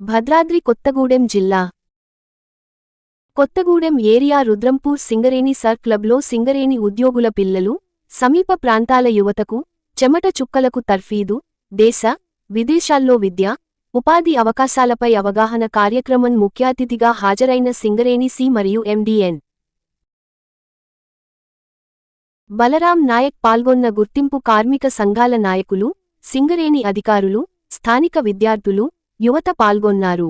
భద్రాద్రి కొత్తగూడెం జిల్లా. Kothagudem area Rudrampur Singareni sir క్లబ్లో సింగరేణి ఉద్యోగుల పిల్లలు సమీప ప్రాంతాల యువతకు చెమట చుక్కలకు తర్ఫీదు దేశ విదేశాల్లో విద్య ఉపాధి అవకాశాలపై అవగాహన కార్యక్రమం ముఖ్యాతిథిగా హాజరైన సింగరేణి సి మరియు ఎండిఎన్ బలరాం నాయక్ పాల్గొన్న గుర్తింపు కార్మిక సంఘాల నాయకులు సింగరేణి అధికారులు స్థానిక విద్యార్థులు యువత పాల్గొన్నారు.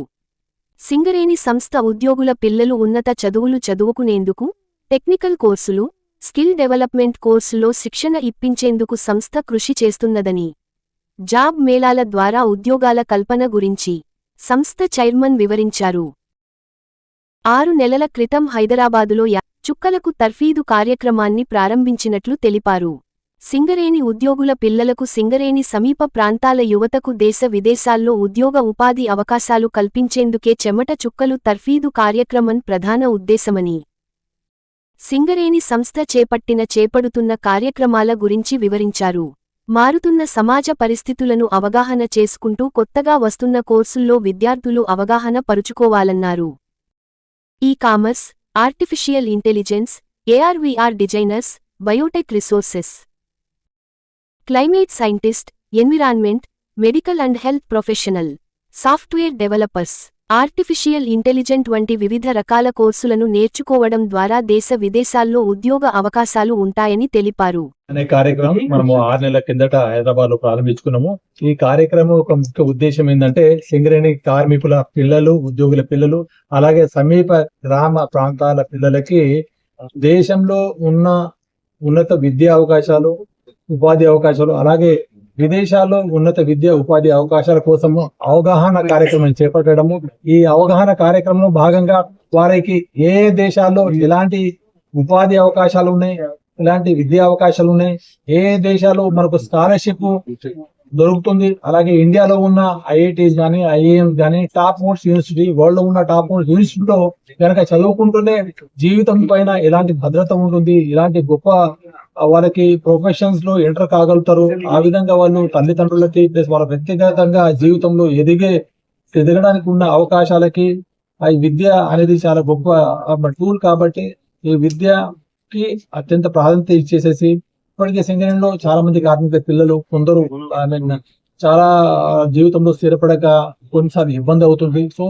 సింగరేణి సంస్థ ఉద్యోగుల పిల్లలు ఉన్నత చదువులు చదువుకునేందుకు టెక్నికల్ కోర్సులు స్కిల్ డెవలప్మెంట్ కోర్సులో శిక్షణ ఇప్పించేందుకు సంస్థ కృషి చేస్తున్నదని. జాబ్ మేళాల ద్వారా ఉద్యోగాల కల్పన గురించి సంస్థ చైర్మన్ వివరించారు. ఆరు నెలల క్రితం హైదరాబాదులో యా చుక్కలకు తర్ఫీదు కార్యక్రమాన్ని ప్రారంభించినట్లు తెలిపారు. సింగరేణి ఉద్యోగుల పిల్లలకు సింగరేణి సమీప ప్రాంతాల యువతకు దేశ విదేశాల్లో ఉద్యోగ ఉపాధి అవకాశాలు కల్పించేందుకే చెమట చుక్కలు తర్ఫీదు కార్యక్రమం ప్రధాన ఉద్దేశమని సింగరేణి సంస్థ చేపట్టిన చేపడుతున్న కార్యక్రమాల గురించి వివరించారు. మారుతున్న సమాజ పరిస్థితులను అవగాహన చేసుకుంటూ కొత్తగా వస్తున్న కోర్సుల్లో విద్యార్థులు అవగాహన పరుచుకోవాలన్నారు. E commerce Artificial Intelligence, ARVR Designers, Biotech Resources. Climate Scientist, Environment, Medical and Health Professional, Software Developers. Artificial intelligent వంటి వివిధ రకాల కోర్సులను నేర్చుకోవడం ద్వారా దేశ విదేశాల్లో ఉద్యోగ అవకాశాలు ఉంటాయని తెలిపారు. అనే కార్యక్రమం మనము ఆరు నెలల కిందట హైదరాబాద్లో ప్రారంభించుకున్నాము. ఈ కార్యక్రమం ఒక ముఖ్య ఉద్దేశం ఏంటంటే సింగరేణి కార్మికుల పిల్లలు ఉద్యోగుల పిల్లలు అలాగే సమీప గ్రామ ప్రాంతాల పిల్లలకి దేశంలో ఉన్న ఉన్నత విద్యా అవకాశాలు ఉపాధి అవకాశాలు అలాగే విదేశాల్లో ఉన్నత విద్య ఉపాధి అవకాశాల కోసము అవగాహన కార్యక్రమం చేపట్టడము. ఈ అవగాహన కార్యక్రమంలో భాగంగా వారికి ఏ దేశాల్లో ఎలాంటి ఉపాధి అవకాశాలు ఉన్నాయి ఇలాంటి విద్యా అవకాశాలు ఉన్నాయి ఏ దేశాల్లో మనకు స్కాలర్షిప్ దొరుకుతుంది. అలాగే ఇండియాలో ఉన్న ఐఐటీస్ కానీ ఐఏఎం కానీ టాప్ మోస్ట్ యూనివర్సిటీ వరల్డ్లో ఉన్న టాప్ మోస్ట్ యూనివర్సిటీలో కనుక చదువుకుంటూనే జీవితం పైన ఎలాంటి భద్రత ఉంటుంది ఇలాంటి గొప్ప వాళ్ళకి ప్రొఫెషన్స్లో ఎంటర్ కాగలుగుతారు. ఆ విధంగా వాళ్ళు తల్లిదండ్రులకి ప్లస్ వాళ్ళ వ్యక్తిగతంగా జీవితంలో ఎదిగే ఎదగడానికి ఉన్న అవకాశాలకి ఆ విద్య అనేది చాలా గొప్ప టూల్ కాబట్టి ఈ విద్యకి అత్యంత ప్రాధాన్యత ఇచ్చేసేసి ఇప్పటికే సింగరేణిలో చాలా మంది కార్మిక పిల్లలు కొందరు ఐ మీన్ చాలా జీవితంలో స్థిరపడక కొన్నిసార్లు ఇబ్బంది అవుతుంది. సో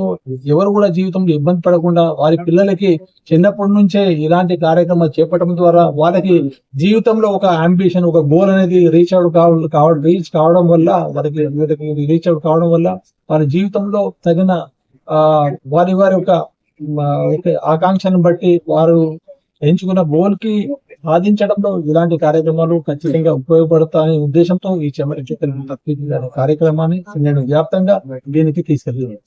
ఎవరు కూడా జీవితంలో ఇబ్బంది పడకుండా వారి పిల్లలకి చిన్నప్పటి నుంచే ఇలాంటి కార్యక్రమాలు చేపట్టడం ద్వారా వాళ్ళకి జీవితంలో ఒక అంబిషన్ ఒక గోల్ అనేది రీచ్ అవుట్ కావడం రీచ్ కావడం వల్ల వాళ్ళకి రీచ్ అవుట్ కావడం వల్ల వారి జీవితంలో తగిన ఆ వారి వారి యొక్క ఒక ఆకాంక్షను బట్టి వారు ఎంచుకున్న గోల్కి సాధించడంలో ఇలాంటి కార్యక్రమాలు ఖచ్చితంగా ఉపయోగపడతాయనే ఉద్దేశంతో ఈ చెమరి చుక్కలు కార్యక్రమాన్ని నేను వ్యాప్తంగా దీనికి తీసుకెళ్ళాను